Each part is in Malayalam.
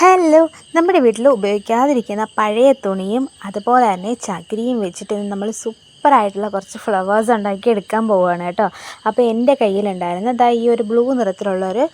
ഹലോ നമ്മുടെ വീട്ടിൽ ഉപയോഗിക്കാതിരിക്കുന്ന പഴയ തുണിയും അതുപോലെ തന്നെ ചകിരിയും വെച്ചിട്ട് നമ്മൾ സൂപ്പറായിട്ടുള്ള കുറച്ച് ഫ്ലവേഴ്സ് ഉണ്ടാക്കി എടുക്കാൻ പോവുകയാണ് കേട്ടോ. അപ്പോൾ എന്റെ കയ്യിലുണ്ടായിരുന്നു ദാ ഈ ഒരു ബ്ലൂ നിറത്തിലുള്ള ഒരു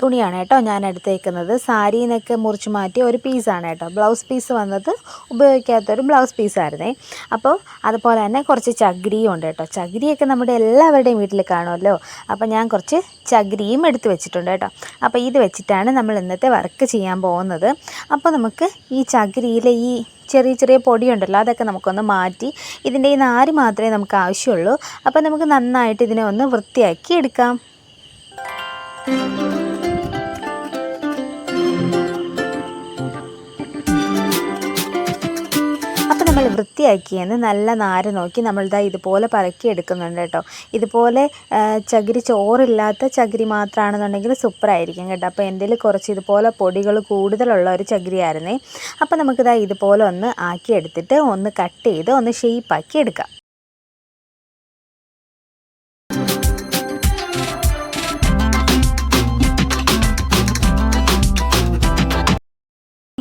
തുണിയാണ് കേട്ടോ ഞാൻ എടുത്തേക്കുന്നത്. സാരിയിൽ നിന്നൊക്കെ മുറിച്ച് മാറ്റിയ ഒരു പീസാണ് കേട്ടോ. ബ്ലൗസ് പീസ് വന്നത് ഉപയോഗിക്കാത്തൊരു ബ്ലൗസ് പീസായിരുന്നേ അപ്പോൾ അതുപോലെ തന്നെ കുറച്ച് ചകിരിയും ഉണ്ട് കേട്ടോ. ചകിരിയൊക്കെ നമ്മുടെ എല്ലാവരുടെയും വീട്ടിൽ കാണുമല്ലോ. അപ്പോൾ ഞാൻ കുറച്ച് ചകിരിയും എടുത്ത് വെച്ചിട്ടുണ്ട് കേട്ടോ. അപ്പോൾ ഇത് വെച്ചിട്ടാണ് നമ്മൾ ഇന്നത്തെ വർക്ക് ചെയ്യാൻ പോകുന്നത്. അപ്പോൾ നമുക്ക് ഈ ചകിരിയിലെ ഈ ചെറിയ ചെറിയ പൊടിയുണ്ടല്ലോ അതൊക്കെ നമുക്കൊന്ന് മാറ്റി ഇതിന്റെ ഈ നാര് മാത്രമേ നമുക്ക് ആവശ്യമുള്ളൂ. അപ്പോൾ നമുക്ക് നന്നായിട്ട് ഇതിനെ ഒന്ന് വൃത്തിയാക്കി എടുക്കാം. നമ്മൾ വൃത്തിയാക്കിയെന്ന് നല്ല നാര് നോക്കി നമ്മളിതാ ഇതുപോലെ പറക്കി എടുക്കുന്നുണ്ട് കേട്ടോ. ഇതുപോലെ ചകിരി ചോറില്ലാത്ത ചകിരി മാത്രമാണെന്നുണ്ടെങ്കിൽ സൂപ്പറായിരിക്കും കേട്ടോ. അപ്പോൾ എന്റെ കുറച്ച് ഇതുപോലെ പൊടികൾ കൂടുതലുള്ള ഒരു ചകിരിയായിരുന്നേ. അപ്പോൾ നമുക്കിതാ ഇതുപോലെ ഒന്ന് ആക്കിയെടുത്തിട്ട് ഒന്ന് കട്ട് ചെയ്ത് ഒന്ന് ഷെയ്പ്പാക്കി എടുക്കാം.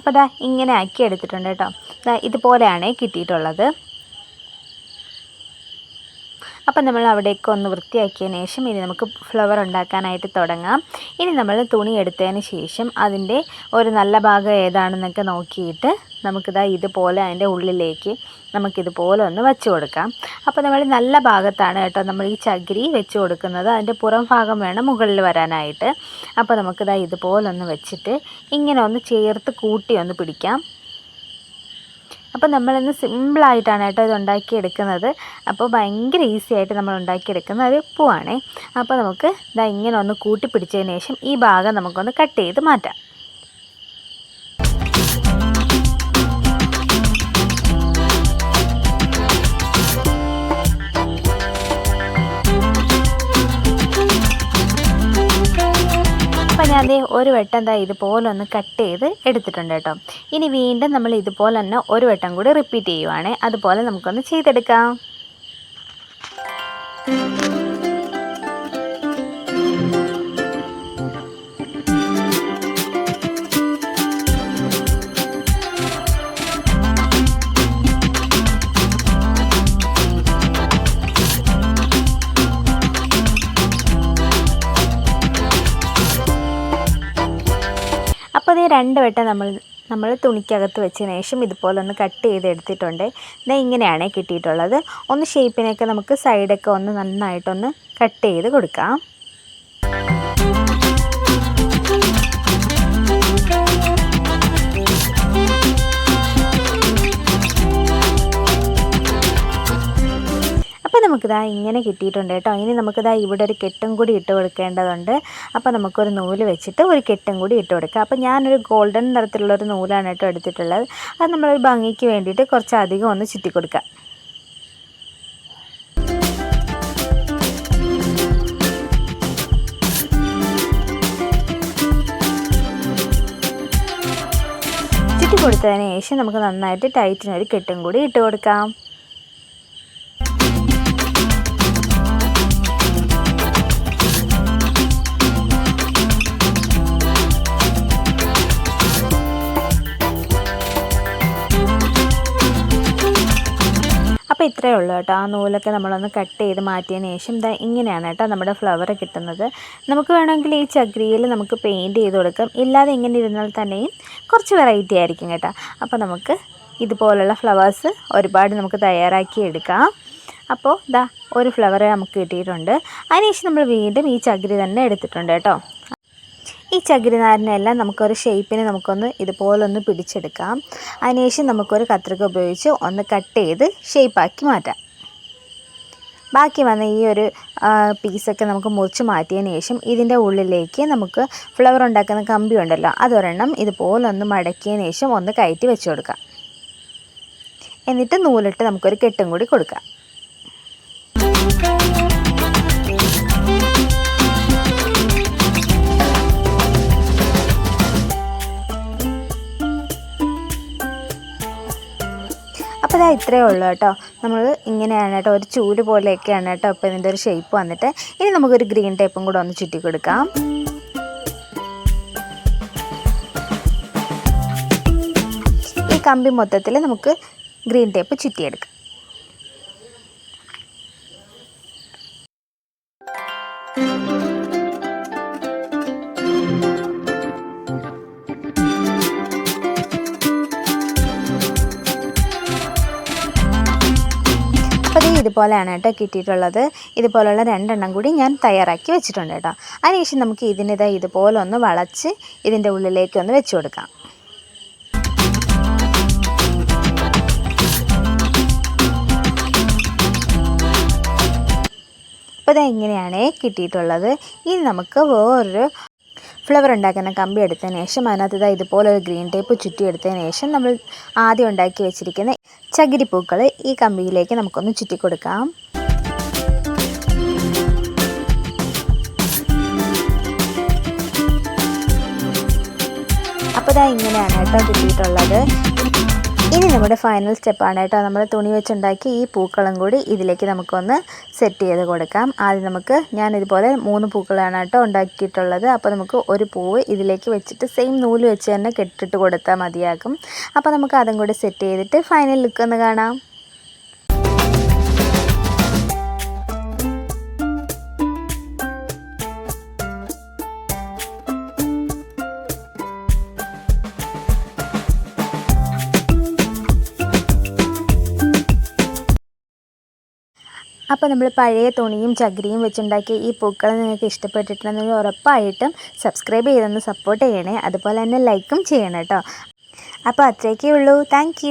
അപ്പോൾ ദാ ഇങ്ങനെ ആക്കി എടുത്തിട്ടുണ്ട് കേട്ടോ. ഇതുപോലെയാണ് കിട്ടിയിട്ടുള്ളത്. അപ്പം നമ്മൾ അവിടേക്ക് ഒന്ന് വൃത്തിയാക്കിയതിന് ശേഷം ഇനി നമുക്ക് ഫ്ലവർ ഉണ്ടാക്കാനായിട്ട് തുടങ്ങാം. ഇനി നമ്മൾ തുണി എടുത്തതിന് ശേഷം അതിന്റെ ഒരു നല്ല ഭാഗം ഏതാണെന്നൊക്കെ നോക്കിയിട്ട് നമുക്കിതാ ഇതുപോലെ അതിന്റെ ഉള്ളിലേക്ക് നമുക്കിതുപോലെ ഒന്ന് വെച്ച് കൊടുക്കാം. അപ്പോൾ നമ്മൾ നല്ല ഭാഗത്താണ് കേട്ടോ നമ്മൾ ഈ ചകിരി വെച്ച് കൊടുക്കുന്നത്. അതിന്റെ പുറം ഭാഗം വേണം മുകളിൽ വരാനായിട്ട്. അപ്പോൾ നമുക്കിതാ ഇതുപോലെ ഒന്ന് വെച്ചിട്ട് ഇങ്ങനെ ഒന്ന് ചേർത്ത് കൂട്ടി ഒന്ന് പിടിക്കാം. അപ്പോൾ നമ്മളിന്ന് സിമ്പിളായിട്ടാണ് കേട്ടോ ഇത് ഉണ്ടാക്കിയെടുക്കുന്നത്. അപ്പോൾ ഭയങ്കര ഈസി ആയിട്ട് നമ്മൾ ഉണ്ടാക്കിയെടുക്കുന്ന ഒരു പൂവാണേ. അപ്പോൾ നമുക്ക് ഇതാ ഇങ്ങനെ ഒന്ന് കൂട്ടി പിടിച്ചതിന് ശേഷം ഈ ഭാഗം നമുക്കൊന്ന് കട്ട് ചെയ്ത് മാറ്റാം. ഞാൻ അതേ ഒരു വട്ടം എന്താ ഇതുപോലെ ഒന്ന് കട്ട് ചെയ്ത് എടുത്തിട്ടുണ്ട് കേട്ടോ. ഇനി വീണ്ടും നമ്മൾ ഇതുപോലെ തന്നെ ഒരു വട്ടം കൂടി റിപ്പീറ്റ് ചെയ്യുവാണേ. അതുപോലെ നമുക്കൊന്ന് ചെയ്തെടുക്കാം. രണ്ട് വട്ടം നമ്മൾ നമ്മൾ തുണിക്കകത്ത് വെച്ചതിന് ശേഷം ഇതുപോലെ ഒന്ന് കട്ട് ചെയ്തെടുത്തിട്ടുണ്ട്. ഇതാ ഇങ്ങനെയാണ് കിട്ടിയിട്ടുള്ളത്. ഒന്ന് ഷേപ്പിനൊക്കെ നമുക്ക് സൈഡൊക്കെ ഒന്ന് നന്നായിട്ടൊന്ന് കട്ട് ചെയ്ത് കൊടുക്കാം. നമുക്കിതാ ഇങ്ങനെ കിട്ടിയിട്ടുണ്ട് കേട്ടോ. ഇനി നമുക്കിതാ ഇവിടെ ഒരു കെട്ടും കൂടി ഇട്ട് കൊടുക്കേണ്ടതുണ്ട്. അപ്പോൾ നമുക്കൊരു നൂൽ വെച്ചിട്ട് ഒരു കെട്ടും കൂടി ഇട്ട് കൊടുക്കുക അപ്പോൾ ഞാനൊരു ഗോൾഡൻ നിറത്തിലുള്ള ഒരു നൂലാണ് കേട്ടോ എടുത്തിട്ടുള്ളത്. അത് നമ്മളൊരു ഭംഗിക്ക് വേണ്ടിയിട്ട് കുറച്ച് അധികം ഒന്ന് ചുറ്റി കൊടുക്കുക കൊടുത്തതിന് ശേഷം നമുക്ക് നന്നായിട്ട് ടൈറ്റിനൊരു കെട്ടും കൂടി ഇട്ട് കൊടുക്കാം. അപ്പോൾ ഇത്രയേ ഉള്ളൂ കേട്ടോ. ആ നൂലൊക്കെ നമ്മളൊന്ന് കട്ട് ചെയ്ത് മാറ്റിയതിന് ശേഷം ഇതാ ഇങ്ങനെയാണ് കേട്ടോ നമ്മുടെ ഫ്ലവർ കിട്ടുന്നത്. നമുക്ക് വേണമെങ്കിൽ ഈ ചക്രിയിൽ നമുക്ക് പെയിന്റ് ചെയ്ത് കൊടുക്കാം. ഇല്ലാതെ ഇങ്ങനെ ഇരുന്നാൽ തന്നെയും കുറച്ച് വെറൈറ്റി ആയിരിക്കും കേട്ടോ. അപ്പോൾ നമുക്ക് ഇതുപോലുള്ള ഫ്ലവേഴ്സ് ഒരുപാട് നമുക്ക് തയ്യാറാക്കി എടുക്കാം. അപ്പോൾ ഇതാ ഒരു ഫ്ലവർ നമുക്ക് കിട്ടിയിട്ടുണ്ട്. അതിനുശേഷം നമ്മൾ വീണ്ടും ഈ ചകിരി തന്നെ എടുത്തിട്ടുണ്ട് കേട്ടോ. ഈ ചകിരിനാരിനെല്ലാം നമുക്കൊരു ഷേപ്പിനെ നമുക്കൊന്ന് ഇതുപോലൊന്ന് പിടിച്ചെടുക്കാം. അതിനുശേഷം നമുക്കൊരു കത്രിക ഉപയോഗിച്ച് ഒന്ന് കട്ട് ചെയ്ത് ഷേപ്പാക്കി മാറ്റാം. ബാക്കി വന്ന ഈ ഒരു പീസൊക്കെ നമുക്ക് മുറിച്ച് മാറ്റിയതിന് ശേഷം ഇതിന്റെ ഉള്ളിലേക്ക് നമുക്ക് ഫ്ലവർ ഉണ്ടാക്കുന്ന കമ്പി ഉണ്ടല്ലോ അതൊരെണ്ണം ഇതുപോലൊന്ന് മടക്കിയതിന് ശേഷം ഒന്ന് കയറ്റി വെച്ച് കൊടുക്കാം. എന്നിട്ട് നൂലിട്ട് നമുക്കൊരു കെട്ടും കൂടി കൊടുക്കാം. അപ്പോൾ ഇതാ ഇത്രയേ ഉള്ളൂ കേട്ടോ. നമ്മൾ ഇങ്ങനെയാണ് കേട്ടോ ഒരു ചൂൽ പോലെയൊക്കെയാണ് കേട്ടോ അപ്പോൾ ഇതിന്റെ ഒരു ഷേപ്പ് വന്നിട്ട്. ഇനി നമുക്കൊരു ഗ്രീൻ ടേപ്പും കൂടെ ഒന്ന് ചുറ്റി കൊടുക്കാം. ഈ കമ്പി മൊത്തത്തിൽ നമുക്ക് ഗ്രീൻ ടേപ്പ് ചുറ്റിയെടുക്കാം. thank ഇത് ഇതുപോലെയാണ് കേട്ടോ കിട്ടിയിട്ടുള്ളത്. ഇതുപോലെയുള്ള രണ്ടെണ്ണം കൂടി ഞാൻ തയ്യാറാക്കി വെച്ചിട്ടുണ്ട് കേട്ടോ. അതിനുശേഷം നമുക്ക് ഇതിനിത് ഇതുപോലെ ഒന്ന് വളച്ച് ഇതിന്റെ ഉള്ളിലേക്ക് ഒന്ന് വെച്ച് കൊടുക്കാം. അപ്പോൾ ഇത് എങ്ങനെയാണ് കിട്ടിയിട്ടുള്ളത്. ഇനി നമുക്ക് വേറൊരു ഫ്ലവർ ഉണ്ടാക്കുന്ന കമ്പി എടുത്തതിന് ശേഷം അതിനകത്ത് ഇതുപോലൊരു ഗ്രീൻ ടേപ്പ് ചുറ്റിയെടുത്തതിന് ശേഷം നമ്മൾ ആദ്യം ഉണ്ടാക്കി വെച്ചിരിക്കുന്ന ചകിരിപ്പൂക്കൾ ഈ കമ്പിയിലേക്ക് നമുക്കൊന്ന് ചുറ്റി കൊടുക്കാം. അപ്പോൾ ഇതാ ഇങ്ങനെയാണ് കേട്ടോ കിട്ടിയിട്ടുള്ളത്. ഇനി നമ്മുടെ ഫൈനൽ സ്റ്റെപ്പാണ് കേട്ടോ. നമ്മൾ തുണി വെച്ചുണ്ടാക്കി ഈ പൂക്കളും കൂടി ഇതിലേക്ക് നമുക്കൊന്ന് സെറ്റ് ചെയ്ത് കൊടുക്കാം. ആദ്യം നമുക്ക് ഞാൻ ഇതുപോലെ മൂന്ന് പൂക്കളാണ് കേട്ടോ ഉണ്ടാക്കിയിട്ടുള്ളത്. അപ്പോൾ നമുക്ക് ഒരു പൂവ് ഇതിലേക്ക് വെച്ചിട്ട് സെയിം നൂൽ വെച്ച് തന്നെ കെട്ടിട്ട് കൊടുത്താൽ മതിയാകും. അപ്പോൾ നമുക്ക് അതും കൂടി സെറ്റ് ചെയ്തിട്ട് ഫൈനൽ ലുക്ക് ഒന്ന് കാണാം. അപ്പോൾ നമ്മൾ പഴയ തുണിയും ചകിരിയും വെച്ചുണ്ടാക്കിയ ഈ പൂക്കൾ നിങ്ങൾക്ക് ഇഷ്ടപ്പെട്ടിട്ടുണ്ടെങ്കിൽ ഉറപ്പായിട്ടും സബ്സ്ക്രൈബ് ചെയ്തൊന്ന് സപ്പോർട്ട് ചെയ്യണേ. അതുപോലെ തന്നെ ലൈക്കും ചെയ്യണം കേട്ടോ. അപ്പോൾ അത്രയൊക്കെ ഉള്ളൂ. താങ്ക്